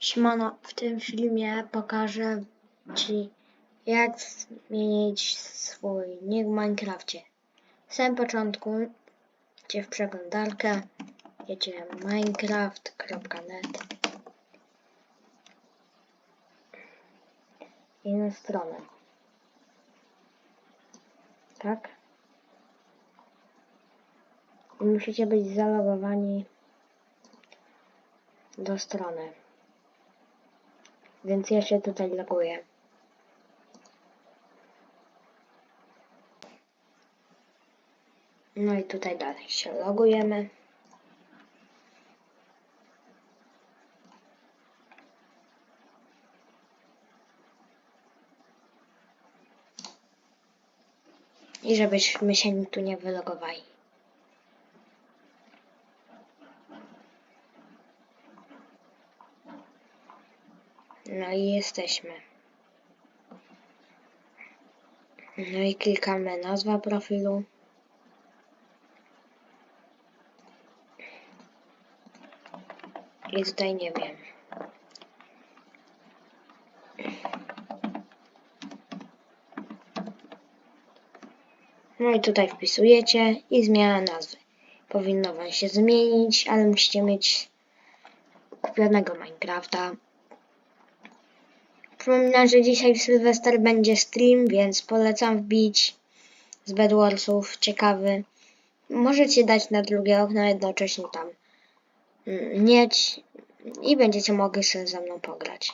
Siemano, w tym filmie pokażę Ci jak zmienić swój nick w Minecrafcie. W samym początku Cię w przeglądarkę, jedzie minecraft.net i na stronę. Tak? I musicie być zalogowani do strony. Więc ja się tutaj loguję. No i tutaj dalej się logujemy. I żebyśmy się tu nie wylogowali. No i jesteśmy. No i klikamy nazwa profilu. I tutaj nie wiem. No i tutaj wpisujecie i zmiana nazwy. Powinno wam się zmienić, ale musicie mieć kupionego Minecrafta. Przypominam, że dzisiaj w Sylwester będzie stream, więc polecam wbić z Bedwarsów, ciekawy. Możecie dać na drugie okno jednocześnie tam mm, mieć i będziecie mogli sobie ze mną pograć.